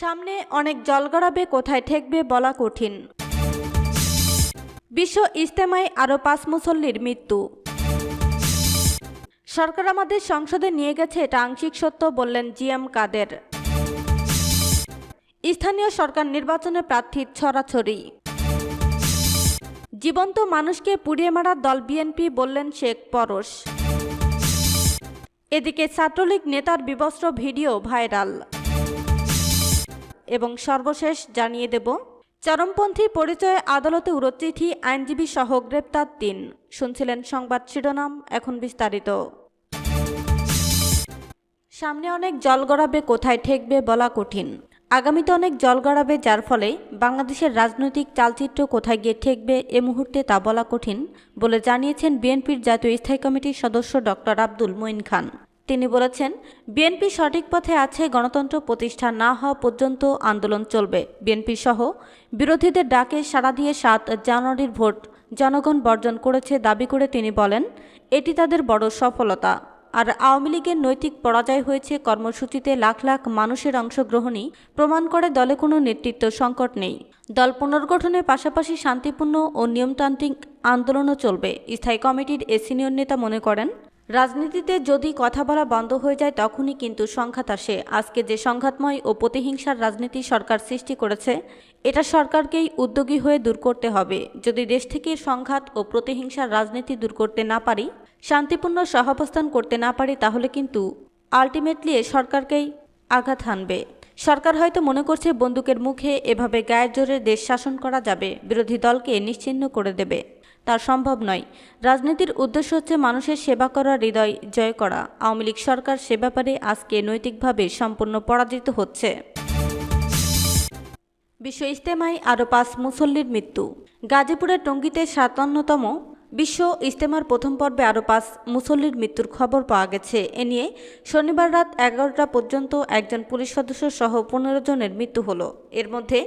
সামনে অনেক জল গড়াবে কোথায় ঠেকবে বলা কঠিন। বিশ্ব ইজতেমায় আরও পাঁচ মুসল্লির মৃত্যু। সরকার আমাদের সংসদে নিয়ে গেছে এটা আংশিক সত্য বললেন জিএম কাদের। স্থানীয় সরকার নির্বাচনে প্রার্থীর ছড়াছড়ি। জীবন্ত মানুষকে পুড়িয়ে মারার দল বিএনপি বললেন শেখ পরশ। এদিকে ছাত্রলীগ নেতার বিবস্ত্র ভিডিও ভাইরাল। এবং সর্বশেষ জানিয়ে দেব। চরমপন্থী পরিচয়ে আদালতে উড়োচিঠি আইনজীবী সহ গ্রেপ্তার তিন। শুনছিলেন সংবাদ শিরোনাম, এখন বিস্তারিত। সামনে অনেক জল গড়াবে কোথায় ঠেকবে বলা কঠিন। আগামীতে অনেক জল গড়াবে যার ফলে বাংলাদেশের রাজনৈতিক চালচিত্র কোথায় গিয়ে ঠেকবে এ মুহূর্তে তা বলা কঠিন বলে জানিয়েছেন বিএনপির জাতীয় স্থায়ী কমিটির সদস্য ডক্টর আব্দুল মঈন খান। তিনি বলেছেন, বিএনপি সঠিক পথে আছে, গণতন্ত্র প্রতিষ্ঠা না হওয়া পর্যন্ত আন্দোলন চলবে। বিএনপি সহ বিরোধীদের ডাকে সাড়া দিয়ে সাত জানুয়ারির ভোট জনগণ বর্জন করেছে দাবি করে তিনি বলেন, এটি তাদের বড় সফলতা। আর আওয়ামী লীগের নৈতিক পরাজয় হয়েছে কর্মসূচিতে লাখ লাখ মানুষের অংশগ্রহণই প্রমাণ করে দলে কোনো নেতৃত্ব সংকট নেই। দল পুনর্গঠনের পাশাপাশি শান্তিপূর্ণ ও নিয়মতান্ত্রিক আন্দোলনও চলবে, স্থায়ী কমিটির এ সিনিয়র নেতা মনে করেন রাজনীতিতে যদি কথা বলা বন্ধ হয়ে যায়, তখনই কিন্তু সংঘাত আসে। আজকে যে সংঘাতময় ও প্রতিহিংসার রাজনীতি সরকার সৃষ্টি করেছে, এটা সরকারকেই উদ্যোগী হয়ে দূর করতে হবে। যদি দেশ থেকে সংঘাত ও প্রতিহিংসার রাজনীতি দূর করতে না পারি, শান্তিপূর্ণ সহাবস্থান করতে না পারি, তাহলে কিন্তু আলটিমেটলি সরকারকেই আঘাত হানবে। সরকার হয়তো মনে করছে বন্দুকের মুখে এভাবে গায়ের জোরে দেশ শাসন করা যাবে, বিরোধী দলকে নিশ্চিহ্ন করে দেবে। তা সম্ভব নয়। রাজনীতির উদ্দেশ্য হচ্ছে মানুষের সেবা করা হৃদয় জয় করা। আওয়ামী লীগ সরকার সে ব্যাপারে আজকে নৈতিকভাবে সম্পূর্ণ পরাজিত হচ্ছে। বিশ্ব ইজতেমায় আরও পাঁচ মুসল্লির মৃত্যু। গাজীপুরের টঙ্গিতে সাতান্নতম বিশ্ব ইজতেমার প্রথম পর্বে আরও পাঁচ মুসল্লির মৃত্যুর খবর পাওয়া গেছে। এ নিয়ে শনিবার রাত এগারোটা পর্যন্ত একজন পুলিশ সদস্য সহ পনেরো জনের মৃত্যু হলো। এর মধ্যে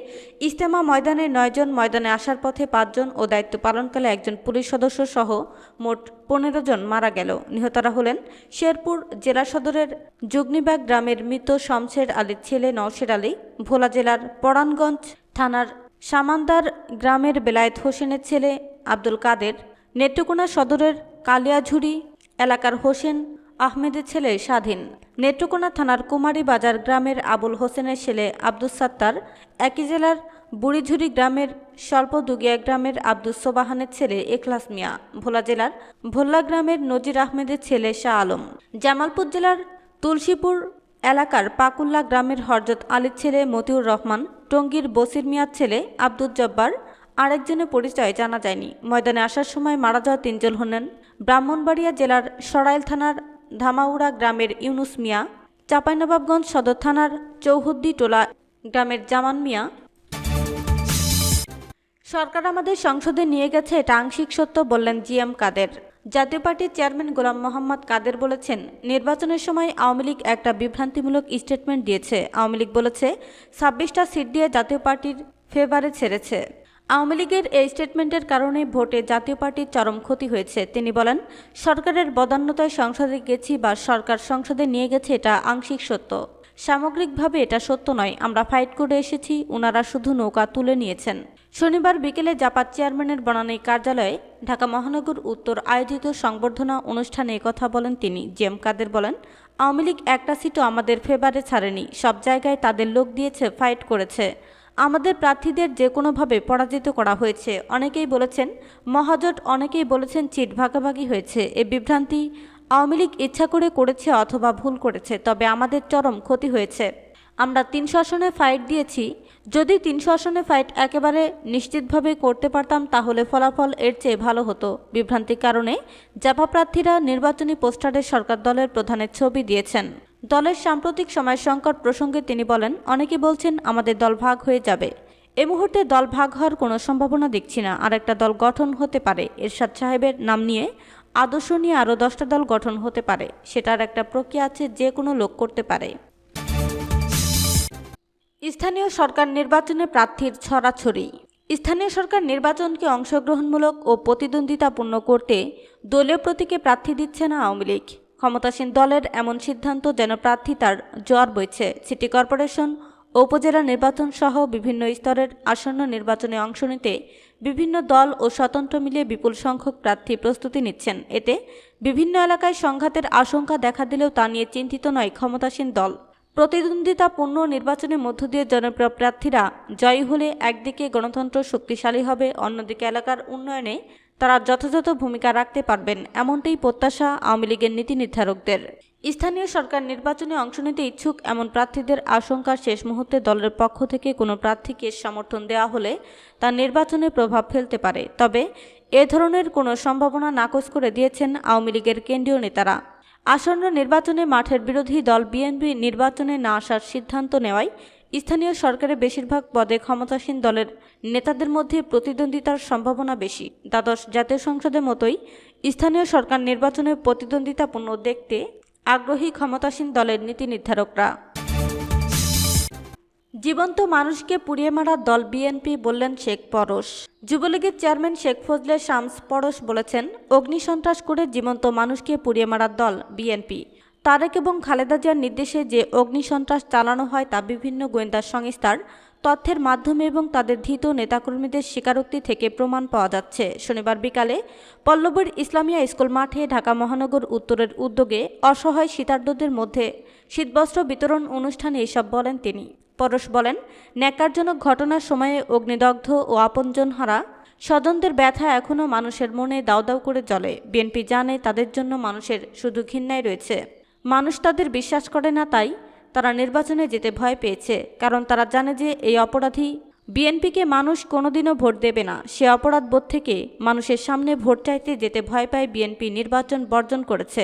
ইজতেমা ময়দানে নয়জন ময়দানে আসার পথে পাঁচজন ও দায়িত্ব পালনকালে একজন পুলিশ সদস্য সহ মোট পনেরো জন মারা গেল। নিহতরা হলেন শেরপুর জেলা সদরের যুগনিবাগ গ্রামের মৃত শমশের আলীর ছেলে নওশের আলী, ভোলা জেলার পরাণগঞ্জ থানার সামান্দার গ্রামের বেলায়েত হোসেনের ছেলে আব্দুল কাদের নেত্রকোনা সদরের কালিয়াঝুরি এলাকার হোসেন আহমেদের ছেলে স্বাধীন। নেত্রকোনা থানার কুমারী বাজার গ্রামের আবুল হোসেনের ছেলে আব্দুল সাত্তার, একই জেলার বুড়িঝুরি গ্রামের স্বল্পদুগিয়া গ্রামের আব্দুল সোবাহানের ছেলে এখলাস মিয়া, ভোলা জেলার ভোল্লা গ্রামের নজির আহমেদের ছেলে শাহ আলম। জামালপুর জেলার তুলসীপুর এলাকার পাকুল্লা গ্রামের হরজত আলীর ছেলে মতিউর রহমান, টঙ্গীর বসির মিয়ার ছেলে আব্দুল জব্বার আরেকজনের পরিচয় জানা যায়নি। ময়দানে আসার সময় মারা যাওয়া তিনজন হলেন ব্রাহ্মণবাড়িয়া জেলার সরাইল থানার ধামাউড়া গ্রামের ইউনুস মিয়া, চাঁপাইনবাবগঞ্জ সদর থানার চৌহদ্দি টোলা গ্রামের জামান মিয়া। সরকার আমাদের সংসদে নিয়ে গেছে এটা আংশিক সত্য, বললেন জিএম কাদের। জাতীয় পার্টির চেয়ারম্যান গোলাম মোহাম্মদ কাদের বলেছেন, নির্বাচনের সময় আওয়ামী লীগ একটা বিভ্রান্তিমূলক স্টেটমেন্ট দিয়েছে। আওয়ামী লীগ বলেছে, ছাব্বিশটা সিট দিয়ে জাতীয় পার্টির ফেভারে ছেড়েছে। আওয়ামী লীগের এই স্টেটমেন্টের কারণে ভোটে জাতীয় পার্টির চরম ক্ষতি হয়েছে, তিনি বলেন, সরকারের বদান্যতায় সংসদে গেছি বা সরকার সংসদে নিয়ে গেছে এটা আংশিক সত্য। সামগ্রিকভাবে এটা সত্য নয়, আমরা ফাইট করে এসেছি ওনারা শুধু নৌকা তুলে নিয়েছেন। শনিবার বিকেলে জাপাত চেয়ারম্যানের বনানী কার্যালয়ে ঢাকা মহানগর উত্তর আয়োজিত সংবর্ধনা অনুষ্ঠানে কথা বলেন তিনি। জেম কাদের বলেন, আওয়ামী লীগ একটা সিটও আমাদের ফেভারে ছাড়েনি, সব জায়গায় তাদের লোক দিয়েছে ফাইট করেছে। আমাদের প্রার্থীদের যে কোনোভাবে পরাজিত করা হয়েছে। অনেকেই বলেছেন, মহাজোট, অনেকেই বলেছেন চিট ভাগাভাগি হয়েছে। এ বিভ্রান্তি আওয়ামী লীগ ইচ্ছা করে করেছে অথবা ভুল করেছে, তবে আমাদের চরম ক্ষতি হয়েছে। আমরা তিনশো আসনে ফাইট দিয়েছি। যদি তিনশো আসনে ফাইট একেবারে নিশ্চিতভাবে করতে পারতাম, তাহলে ফলাফল এর চেয়ে ভালো হতো। বিভ্রান্তির কারণে জাপা প্রার্থীরা নির্বাচনী পোস্টারে সরকার দলের প্রধানের ছবি দিয়েছেন। দলের সাম্প্রতিক সময় সংকট প্রসঙ্গে তিনি বলেন, অনেকে বলছেন আমাদের দল ভাগ হয়ে যাবে। এ মুহূর্তে দল ভাগ হওয়ার কোনো সম্ভাবনা দেখছি না। আর একটা দল গঠন হতে পারে। এরশাদ সাহেবের নাম নিয়ে আদর্শ নিয়ে আরও দশটা দল গঠন হতে পারে। সেটার একটা প্রক্রিয়া আছে যে কোনো লোক করতে পারে। স্থানীয় সরকার নির্বাচনে প্রার্থীর ছড়াছড়ি। স্থানীয় সরকার নির্বাচনকে অংশগ্রহণমূলক ও প্রতিদ্বন্দ্বিতাপূর্ণ করতে দলীয় প্রতীকে প্রার্থী দিচ্ছে না আওয়ামী লীগ। ক্ষমতাসীন দলের এমন সিদ্ধান্ত যেন প্রার্থী তার জ্বর বইছে। সিটি কর্পোরেশন উপজেলা নির্বাচন সহ বিভিন্ন স্তরের আসন্ন নির্বাচনে অংশ নিতে বিভিন্ন দল ও স্বতন্ত্র মিলিয়ে বিপুল সংখ্যক প্রার্থী প্রস্তুতি নিচ্ছেন। এতে বিভিন্ন এলাকায় সংঘাতের আশঙ্কা দেখা দিলেও তা নিয়ে চিন্তিত নয় ক্ষমতাসীন দল। প্রতিদ্বন্দ্বিতাপূর্ণ নির্বাচনের মধ্য দিয়ে জনপ্রিয় প্রার্থীরা জয়ী হলে একদিকে গণতন্ত্র শক্তিশালী হবে, অন্যদিকে এলাকার উন্নয়নে তারা যথাযথ ভূমিকা রাখতে পারবেন এমনটাই প্রত্যাশা আওয়ামী লীগের নীতি নির্ধারকদের। স্থানীয় সরকার নির্বাচনে অংশ নিতে ইচ্ছুক এমন প্রার্থীদের আশঙ্কা শেষ মুহূর্তে দলের পক্ষ থেকে কোনো প্রার্থীকে সমর্থন দেওয়া হলে তা নির্বাচনে প্রভাব ফেলতে পারে। তবে এ ধরনের কোনো সম্ভাবনা নাকচ করে দিয়েছেন আওয়ামী লীগের কেন্দ্রীয় নেতারা। আসন্ন নির্বাচনে মাঠের বিরোধী দল বিএনপি নির্বাচনে না আসার সিদ্ধান্ত নেওয়ায় স্থানীয় সরকারের বেশিরভাগ পদে ক্ষমতাসীন দলের নেতাদের মধ্যে প্রতিদ্বন্দ্বিতার সম্ভাবনা বেশি। দ্বাদশ জাতীয় সংসদের মতোই স্থানীয় সরকার নির্বাচনে প্রতিদ্বন্দ্বিতাপূর্ণ দেখতে আগ্রহী ক্ষমতাসীন দলের নীতি নির্ধারকরা। জীবন্ত মানুষকে পুড়িয়ে মারা দল বিএনপি বললেন শেখ পরশ। যুবলীগের চেয়ারম্যান শেখ ফজলে শামস পরশ বলেছেন অগ্নিসন্ত্রাস করে জীবন্ত মানুষকে পুড়িয়ে মারার দল বিএনপি। তারেক এবং খালেদা জিয়ার নির্দেশে যে অগ্নিসন্ত্রাস চালানো হয় তা বিভিন্ন গোয়েন্দা সংস্থার তথ্যের মাধ্যমে এবং তাদের ধৃত নেতাকর্মীদের স্বীকারোক্তি থেকে প্রমাণ পাওয়া যাচ্ছে। শনিবার বিকালে পল্লবীর ইসলামিয়া স্কুল মাঠে ঢাকা মহানগর উত্তরের উদ্যোগে অসহায় শীতার্থদের মধ্যে শীতবস্ত্র বিতরণ অনুষ্ঠানে এসব বলেন তিনি। পরশ বলেন ন্যাকারজনক ঘটনার সময়ে অগ্নিদগ্ধ ও আপনজন হারা স্বজনদের ব্যথা এখনও মানুষের মনে দাউ দাউ করে জ্বলে। বিএনপি জানে তাদের জন্য মানুষের শুধু ঘৃণাই রয়েছে। মানুষ তাদের বিশ্বাস করে না তাই তারা নির্বাচনে যেতে ভয় পেয়েছে, কারণ তারা জানে যে এই অপরাধী বিএনপিকে মানুষ কোনোদিনও ভোট দেবে না। সে অপরাধ বোধ থেকে মানুষের সামনে ভোট চাইতে যেতে ভয় পায় বিএনপি নির্বাচন বর্জন করেছে।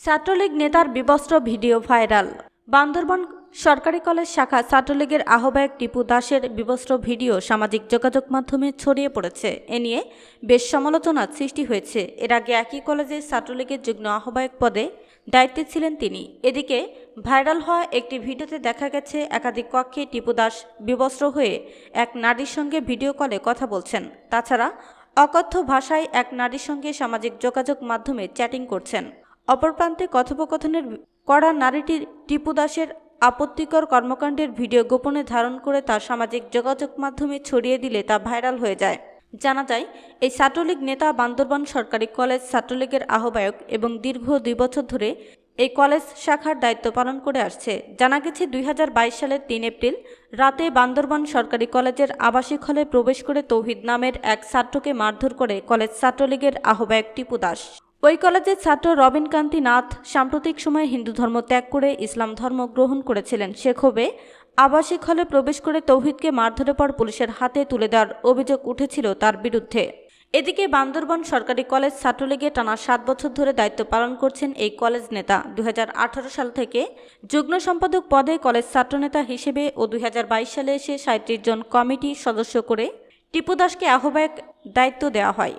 ছাত্রলীগ নেতার বিবস্ত্র ভিডিও ভাইরাল। বান্দরবান সরকারি কলেজ শাখা ছাত্রলীগের আহ্বায়ক টিপু দাসের বিবস্ত্র ভিডিও সামাজিক যোগাযোগ মাধ্যমে ছড়িয়ে পড়েছে। এ নিয়ে বেশ সমালোচনার সৃষ্টি হয়েছে। এর আগে একই কলেজে ছাত্রলীগের যুগ্ম আহ্বায়ক পদে দায়িত্বে ছিলেন তিনি। এদিকে ভাইরাল হওয়া একটি ভিডিওতে দেখা গেছে, একাধিক কক্ষে টিপু দাস বিবস্ত্র হয়ে এক নারীর সঙ্গে ভিডিও কলে কথা বলছেন। তাছাড়া অকথ্য ভাষায় এক নারীর সঙ্গে সামাজিক যোগাযোগ মাধ্যমে চ্যাটিং করছেন। অপর প্রান্তে কথোপকথনের করা নারীটি টিপু দাসের আপত্তিকর কর্মকাণ্ডের ভিডিও গোপনে ধারণ করে তা সামাজিক যোগাযোগ মাধ্যমে ছড়িয়ে দিলে তা ভাইরাল হয়ে যায়। জানা যায়, এই ছাত্রলীগ নেতা বান্দরবান সরকারি কলেজ ছাত্রলীগের আহ্বায়ক এবং দীর্ঘ দুই বছর ধরে এই কলেজ শাখার দায়িত্ব পালন করে আসছে। জানা গেছে, দুই হাজার বাইশ সালের তিন এপ্রিল রাতে বান্দরবান সরকারি কলেজের আবাসিক হলে প্রবেশ করে তৌহিদ নামের এক ছাত্রকে মারধর করে কলেজ ছাত্রলীগের আহ্বায়ক টিপু দাস। ওই কলেজের ছাত্র রবিন কান্তি নাথ সাম্প্রতিক সময়ে হিন্দু ধর্ম ত্যাগ করে ইসলাম ধর্ম গ্রহণ করেছিলেন সে ক্ষোভে আবাসিক হলে প্রবেশ করে তৌহিদকে মারধরের পর পুলিশের হাতে তুলে দেওয়ার অভিযোগ উঠেছিল তার বিরুদ্ধে। এদিকে বান্দরবন সরকারি কলেজ ছাত্রলীগে টানা সাত বছর ধরে দায়িত্ব পালন করছেন এই কলেজ নেতা। দুই হাজার আঠারো সাল থেকে যুগ্ম সম্পাদক পদে কলেজ ছাত্রনেতা হিসেবে ও দুই হাজার বাইশ সালে এসে সাঁত্রিশ জন কমিটি সদস্য করে টিপু দাসকে আহ্বায়ক দায়িত্ব দেওয়া হয়।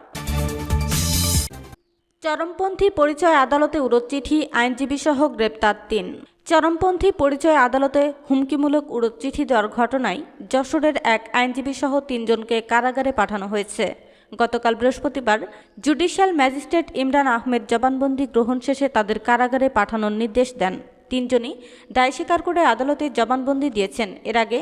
চরমপন্থী পরিচয় আদালতে উড়োত চিঠি আইনজীবী সহ গ্রেপ্তার তিন। চরমপন্থী পরিচয় আদালতে হুমকিমূলক উড়োত চিঠি দেওয়ার ঘটনায় যশোরের এক আইনজীবী সহ তিনজনকে কারাগারে পাঠানো হয়েছে। গতকাল বৃহস্পতিবার জুডিশিয়াল ম্যাজিস্ট্রেট ইমরান আহমেদ জবানবন্দি গ্রহণ শেষে তাদের কারাগারে পাঠানোর নির্দেশ দেন। তিনজনই দায় স্বীকার করে আদালতে জবানবন্দি দিয়েছেন। এর আগে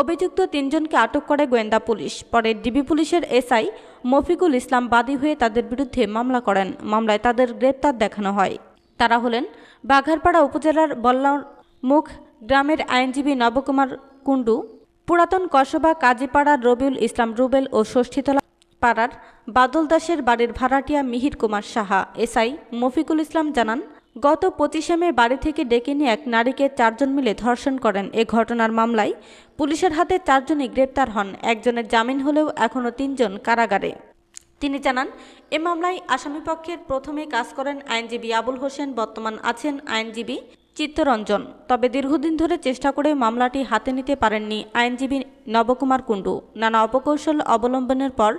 অভিযুক্ত তিনজনকে আটক করে গোয়েন্দা পুলিশ। পরে ডিবি পুলিশের এসআই মফিকুল ইসলাম বাদী হয়ে তাদের বিরুদ্ধে মামলা করেন। মামলায় তাদের গ্রেপ্তার দেখানো হয়। তারা হলেন বাঘারপাড়া উপজেলার বল্লার মুখ গ্রামের আইনজীবী নবকুমার কুণ্ডু, পুরাতন কসবা কাজীপাড়ার রবিউল ইসলাম রুবেল ও ষষ্ঠীতলা পাড়ার বাদল দাসের বাড়ির ভাড়াটিয়া মিহির কুমার সাহা। এসআই মফিকুল ইসলাম জানান গত পঁচিশে মে বাড়ি থেকে ডেকে নিয়ে এক নারীকে চারজন মিলে ধর্ষণ করেন। এ ঘটনার মামলায় পুলিশের হাতে চারজনই গ্রেপ্তার হন। একজনের জামিন হলেও এখনও তিনজন কারাগারে। তিনি জানান, এ মামলায় আসামিপক্ষের প্রথমে কাজ করেন আইনজীবী আবুল হোসেন, বর্তমান আছেন আইনজীবী চিত্তরঞ্জন। তবে দীর্ঘদিন ধরে চেষ্টা করে মামলাটি হাতে নিতে পারেননি আইনজীবী নবকুমার কুণ্ডু। নানা অপকৌশল অবলম্বনের পর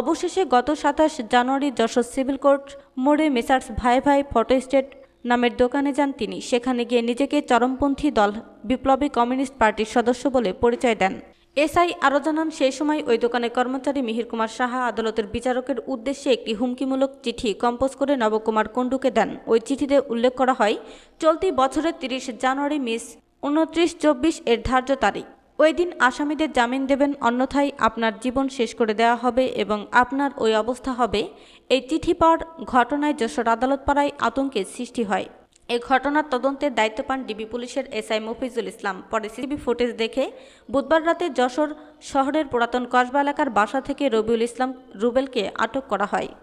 অবশেষে গত সাতাশ জানুয়ারি যশোর সিভিল কোর্ট মোড়ে মেসার্স ভাই ভাই ফটো স্টেট নামের দোকানে যান তিনি। সেখানে গিয়ে নিজেকে চরমপন্থী দল, বিপ্লবী কমিউনিস্ট পার্টির সদস্য বলে পরিচয় দেন। এসআই আরও জানান, সেই সময় ওই দোকানের কর্মচারী মিহির কুমার সাহা আদালতের বিচারকের উদ্দেশ্যে একটি হুমকিমূলক চিঠি কম্পোজ করে নবকুমার কুণ্ডুকে দেন। ওই চিঠিতে উল্লেখ করা হয়, চলতি বছরের তিরিশ জানুয়ারি মিস, উনত্রিশ চব্বিশ এর ধার্য তারিখ। ওই দিন আসামিদের জামিন দেবেন, অন্যথায় আপনার জীবন শেষ করে দেওয়া হবে এবং আপনার ওই অবস্থা হবে। এই চিঠি পাওয়ার ঘটনায় যশোর আদালত পাড়ায় আতঙ্কের সৃষ্টি হয়। এ ঘটনার তদন্তের দায়িত্ব পান ডিবি পুলিশের এসআই মফিজুল ইসলাম। পরে সিসিটিভি ফুটেজ দেখে বুধবার রাতে যশোর শহরের পুরাতন কসবা এলাকার বাসা থেকে রবিউল ইসলাম রুবেলকে আটক করা হয়।